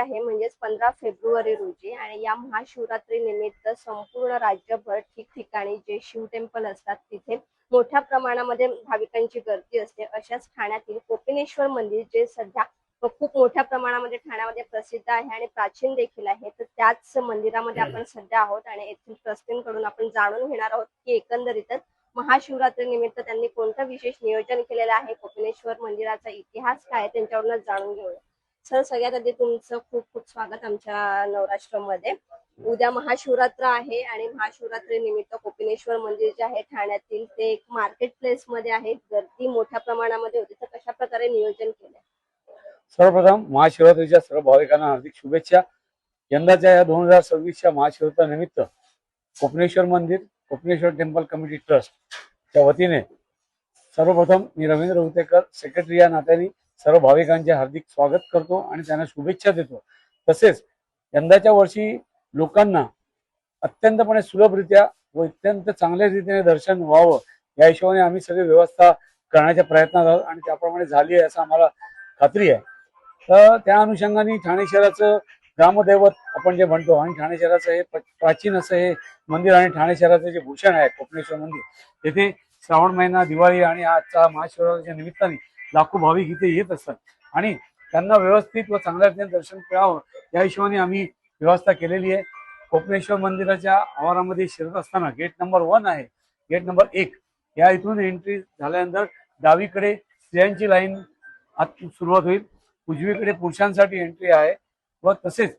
आहे म्हणजेच पंधरा फेब्रुवारी रोजी. आणि या महाशिवरात्री निमित्त संपूर्ण राज्यभर ठिकठिकाणी जे शिव टेम्पल असतात तिथे मोठ्या प्रमाणामध्ये भाविकांची गर्दी असते. अशाच ठाण्यातील कोपिनेश्वर मंदिर जे सध्या खूप मोठ्या प्रमाणामध्ये ठाण्यामध्ये प्रसिद्ध आहे आणि प्राचीन देखील आहे तर त्याच मंदिरामध्ये आपण सध्या आहोत. आणि येथील ट्रस्टींकडून आपण जाणून घेणार आहोत की एकंदरीतच महाशिवरात्री निमित्त त्यांनी कोणतं विशेष नियोजन केलेलं आहे कोपिनेश्वर मंदिराचा इतिहास काय आहे त्यांच्यावरूनच जाणून घेऊया. सर सगळ्यात आधी तुमचं खूप खूप स्वागत आमच्या नवराष्ट्रमध्ये. उद्या महाशिवरात्र आहे आणि महाशिवरात्री निमित्त कोपिनेश्वर मंदिर जे आहे ठाण्यातील ते एक मार्केट प्लेस मध्ये आहे. गर्दी मोठ्या प्रमाणामध्ये होती तर कशा प्रकारे नियोजन केलं? सर्वप्रथम महाशिवरात्रीच्या सर्व भाविकांना हार्दिक शुभेच्छा. यंदाच्या या दोन हजार सव्वीसच्या महाशिवरात्र निमित्त कोपनेश्वर मंदिर कोपनेश्वर टेम्पल कमिटी ट्रस्ट च्या वतीने सर्वप्रथम मी रवींद्र हुतेकर सेक्रेटरी या नात्याने सर्व भाविकांचे हार्दिक स्वागत करतो आणि त्यांना शुभेच्छा देतो. तसेच यंदाच्या वर्षी लोकांना अत्यंतपणे सुलभरित्या व अत्यंत चांगल्या रीतीने दर्शन व्हावं या हिशोबाने आम्ही सगळी व्यवस्था करण्याच्या प्रयत्नात आहोत आणि त्याप्रमाणे झाली आहे असं आम्हाला खात्री आहे. तर त्या अनुषंगाने ठाणे शहराचं ग्रामदैवत आपण जे म्हणतो आणि ठाणे शहराचं हे प्राचीन असं हे मंदिर आणि ठाणे शहराचं जे भूषण आहे कोपणेश्वर मंदिर तेथे श्रावण महिना दिवाळी आणि आजचा महाशिवरात्रीच्या निमित्ताने लाखो भाविक इथे येत असतात. आणि त्यांना व्यवस्थित व चांगल्या रीतीने दर्शन मिळावं या हिशोबाने आम्ही व्यवस्था केलेली आहे. कोपनेश्वर मंदिराच्या आवारामध्ये शिरत असताना गेट नंबर वन आहे. गेट नंबर एक. या इथून एंट्री झाल्यानंतर डावीकडे स्त्रियांची लाईन आत सुरुवात होईल. उजवीकडे पुरुषांसाठी एंट्री आहे. व तसेच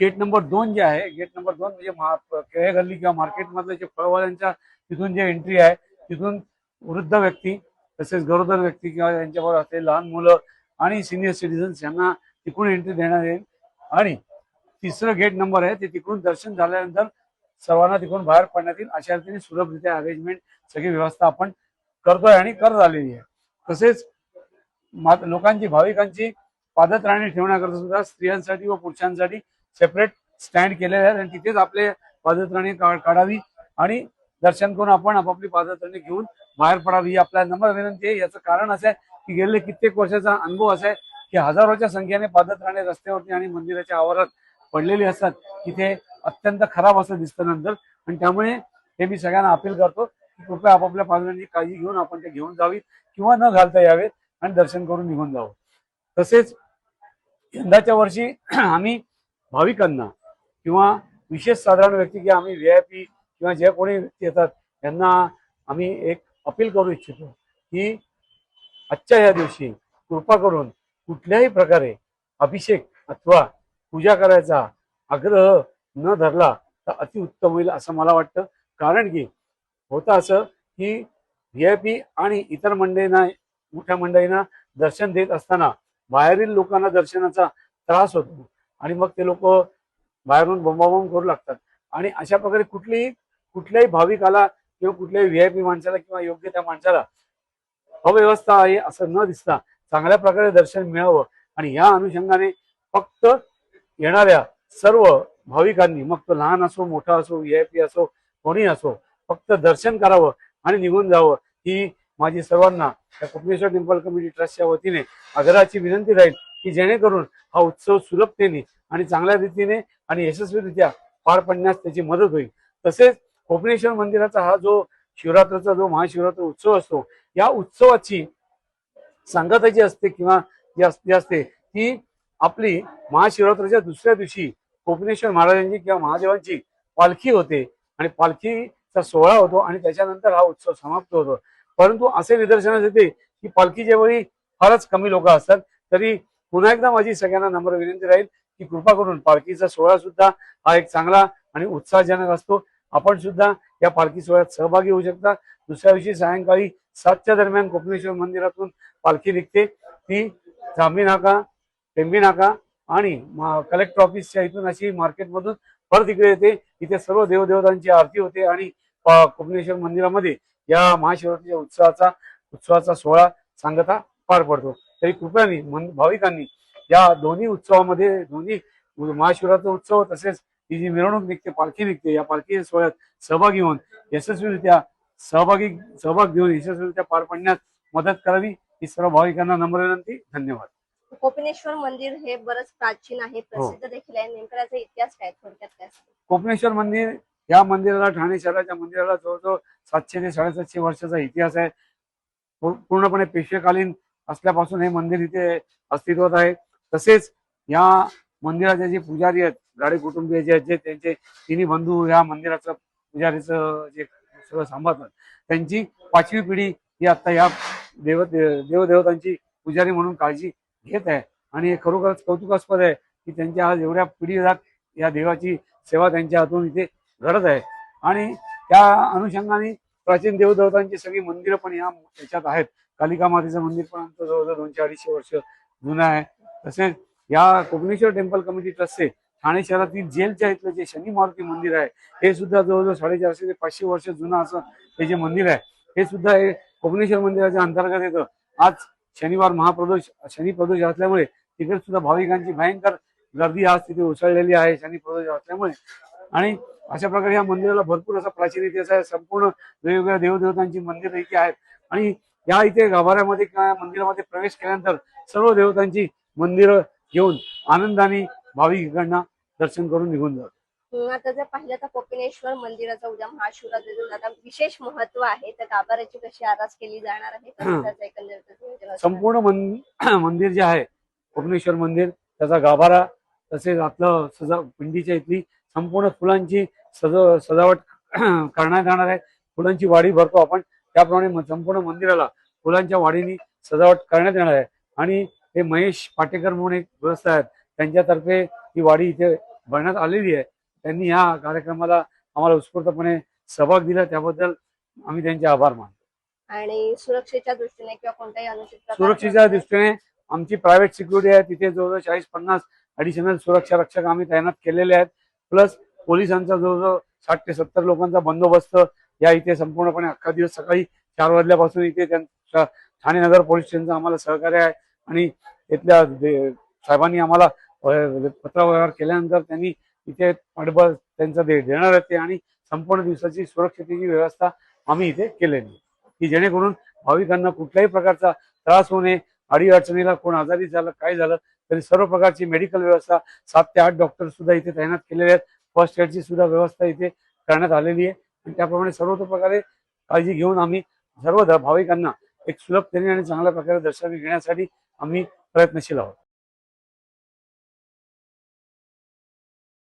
गेट नंबर दोन जे आहे गेट नंबर दोन म्हणजे महा- केळे गल्ली किंवा मार्केटमधले जे फळवाल्यांच्या तिथून जे एंट्री आहे तिथून वृद्ध व्यक्ती तसेच गरोदर व्यक्ती किंवा यांच्याबरोबर असलेले लहान मुलं आणि सिनियर सिटीजन्स यांना तिकडून एंट्री देण्यात येईल. आणि तिसरं गेट नंबर आहे ते तिकडून दर्शन झाल्यानंतर सर्वांना तिकडून बाहेर पडण्यात येईल. अशा रीतीने सुलभरित्या अरेंजमेंट सगळी व्यवस्था आपण करतोय आणि करत आलेली आहे. तसेच लोकांची भाविकांची पादत्राणी ठेवण्याकरता सुद्धा स्त्रियांसाठी व पुरुषांसाठी सेपरेट स्टँड केलेले आहेत. आणि तिथेच आपले पादत्राणी काढावी आणि दर्शन करून आपण आपापली पादत्राणे घेऊन बाहेर पडावी ही आपल्या नम्र विनंती आहे. याचं कारण असं आहे की गेले कित्येक वर्षाचा अनुभव असा आहे की हजारोच्या संख्येने पादत्राणे रस्त्यावरती आणि मंदिराच्या आवारात पडलेली असतात. तिथे अत्यंत खराब असं दिसतं नंतर. आणि त्यामुळे हे मी सगळ्यांना अपील करतो की कृपया आपापल्या पादत्रांची काळजी घेऊन आपण ते घेऊन जावीत किंवा न घालता यावेत आणि दर्शन करून निघून जावं. तसेच यंदाच्या वर्षी आम्ही भाविकांना किंवा विशेष साधारण व्यक्ती किंवा आम्ही व्ही आय पी किंवा जे कोणी येतात त्यांना आम्ही एक अपील करू इच्छितो की आजच्या या दिवशी कृपा करून कुठल्याही प्रकारे अभिषेक अथवा पूजा करायचा आग्रह न धरला तर अतिउत्तम होईल असं मला वाटतं. कारण की होतं असं की व्ही आय पी आणि इतर मंडळींना मोठ्या मंडळींना दर्शन देत असताना बाहेरील लोकांना दर्शनाचा त्रास होतो आणि मग ते लोक बाहेरून बोंबाबोंब करू लागतात. आणि अशा प्रकारे कुठलीही कुठल्याही भाविकाला किंवा कुठल्याही व्ही आय पी माणसाला किंवा योग्य त्या माणसाला अव्यवस्था आहे असं न दिसता चांगल्या प्रकारे दर्शन मिळावं. आणि या अनुषंगाने फक्त येणाऱ्या सर्व भाविकांनी मग तो लहान असो मोठा असो व्ही आय पी असो कोणी असो फक्त दर्शन करावं आणि निघून जावं. ही माझी सर्वांना त्या कोपनेश्वर टेम्पल कमिटी ट्रस्टच्या वतीने आग्रहाची विनंती राहील की जेणेकरून हा उत्सव सुलभतेने आणि चांगल्या रीतीने आणि यशस्वीरित्या पार पडण्यास त्याची मदत होईल. तसेच कोपनेश्वर मंदिराचा हा जो शिवरात्रीचा जो महाशिवरात्र उत्सव असतो या उत्सवाची सांगता जी असते किंवा जी असते असते ती आपली महाशिवरात्रीच्या दुसऱ्या दिवशी कोपनेश्वर महाराजांची किंवा महादेवांची पालखी होते. आणि पालखीचा सोहळा होतो आणि त्याच्यानंतर हा उत्सव समाप्त होतो. परंतु असे निदर्शनास येते की पालखीच्या वेळी फारच कमी लोक असतात. तरी पुन्हा एकदा माझी सगळ्यांना नम्र विनंती राहील की कृपा करून पालखीचा सोहळा सुद्धा हा एक चांगला आणि उत्साहजनक असतो. आपण सुद्धा या पालखी सोहळ्यात सहभागी होऊ शकता. दुसऱ्या दिवशी सायंकाळी सातच्या दरम्यान कोपनेश्वर मंदिरातून पालखी निघते. ती जांबी नाका टेंबी नाका आणि कलेक्टर ऑफिसच्या इथून अशी मार्केटमधून परत इकडे येते. इथे सर्व देवदेवतांची आरती होते आणि कोपनेश्वर मंदिरामध्ये या महाशिवरात्रीच्या उत्सवाचा उत्सवाचा सोहळा सांगता पार पडतो. तरी कृपयाने मन- भाविकांनी या दोन्ही उत्सवामध्ये दोन्ही महाशिवरात्र उत्सव तसेच ही जी मिरवणूक निघते पालखी निघते या पालखी सोहळ्यात सहभागी होऊन यशस्वीरित्या सहभागी सहभाग घेऊन यशस्वीरित्या पार पडण्यास मदत करावी ही सर्व भाविकांना नम्र विनंती. धन्यवाद. कोपिनेश्वर मंदिर हे बरंच प्राचीन आहे प्रसिद्ध देखील आहे नेमकं इतिहास काय थोडक्यात काय? कोपनेश्वर मंदिर या मंदिराला ठाणे शहराच्या मंदिराला जवळजवळ सातशे ते साडेसातशे वर्षाचा इतिहास आहे. पूर्णपणे पेशवेकालीन असल्यापासून हे मंदिर इथे अस्तित्वात आहे. तसेच या मंदिराचे जे पुजारी आहेत गाडे कुटुंबीय जे आहेत जे त्यांचे तिन्ही बंधू या मंदिराचं पुजारीचं जे सगळं सांभाळतात त्यांची पाचवी पिढी ही आता या देव देवदेवतांची पुजारी म्हणून काळजी घेत आहे. आणि हे खरोखरच कौतुकास्पद आहे की त्यांच्या आज एवढ्या पिढी जात या देवाची सेवा त्यांच्या हातून इथे घडत आहे. आणि त्या अनुषंगाने प्राचीन देवदेवतांची सगळी मंदिरं पण या याच्यात आहेत. कालिका मातेचं मंदिर पण आमचं जवळजवळ दोनशे अडीचशे वर्ष जुनं आहे. तसेच या कोकणेश्वर टेम्पल कमिटी ट्रस्टचे ठाणे शहरातील जेलच्या इथलं जे शनी मारुती मंदिर आहे हे सुद्धा जवळजवळ साडेचारशे ते पाचशे वर्ष जुनं असं हे जे मंदिर आहे हे सुद्धा हे कोकणेश्वर मंदिराच्या अंतर्गत येतं. आज शनिवार महाप्रदोष शनी प्रदोष असल्यामुळे तिकडे सुद्धा भाविकांची भयंकर गर्दी आज तिथे उसळलेली आहे शनी प्रदोष असल्यामुळे. आणि अशा प्रकारे या मंदिराला भरपूर असा प्राचीन इतिहास आहे संपूर्ण वेगवेगळ्या देवदेवतांची मंदिरं इथे आहेत. आणि या इथे गाभाऱ्यामध्ये किंवा मंदिरामध्ये प्रवेश केल्यानंतर सर्व देवतांची मंदिरं घेऊन आनंदाने भाविकांना दर्शन करून निघून जातात अं, आता जर पाहिलं तर कोपिनेश्वर मंदिराचा उद्या महाशिवरात्रीचा आता विशेष महत्त्व आहे. तर गाभाऱ्याची कशी आरास केली जाणार आहे एकंदरीत? संपूर्ण मंदिर जे आहे कोपनेश्वर मंदिर त्याचा गाभारा तसेच आपलं सजा पिंडीच्या इथली संपूर्ण फुलांची सज सजावट करण्यात येणार आहे. फुलांची वाडी भरतो आपण. त्याप्रमाणे संपूर्ण मंदिराला फुलांच्या वाडीनी सजावट करण्यात येणार आहे. आणि हे महेश पाटेकर म्हणून एक व्यवस्था आहेत. त्यांच्यातर्फे ही वाडी इथे भरण्यात आलेली आहे. त्यांनी ह्या कार्यक्रमाला आम्हाला उत्स्फूर्तपणे सहभाग दिला. त्याबद्दल आम्ही त्यांचे आभार मानतो. आणि सुरक्षेच्या दृष्टीने किंवा कोणत्याही अनुचित सुरक्षेच्या दृष्टीने आमची प्रायव्हेट सिक्युरिटी आहे. तिथे जवळजवळ चाळीस पन्नास ऍडिशनल सुरक्षा रक्षक आम्ही तैनात केलेले आहेत. प्लस पोलिसांचा जवळजवळ साठ ते सत्तर लोकांचा बंदोबस्त या इथे संपूर्णपणे अख्खा दिवस सकाळी चार वाजल्यापासून इथे त्यांच्या ठाणे नगर पोलीस स्टेशनचं आम्हाला सहकार्य आहे. आणि इथल्या साहेबांनी आम्हाला म्हणजे पत्रव्यवहार केल्यानंतर त्यांनी इथे पाठबळ त्यांचा दे देणार आहेत ते आणि संपूर्ण दिवसाची सुरक्षतेची व्यवस्था आम्ही इथे केलेली आहे. की जेणेकरून भाविकांना कुठल्याही प्रकारचा त्रास होणे अडी अडचणीला कोण आजारी झालं काय झालं तरी सर्व प्रकारची मेडिकल व्यवस्था सात ते आठ डॉक्टर सुद्धा इथे तैनात केलेले आहेत. फर्स्ट एडची सुद्धा व्यवस्था इथे करण्यात आलेली आहे. आणि त्याप्रमाणे सर्व प्रकारे काळजी घेऊन आम्ही सर्व भाविकांना एक सुलभतेने आणि चांगल्या प्रकारे दर्शन घेण्यासाठी आम्ही प्रयत्नशील आहोत.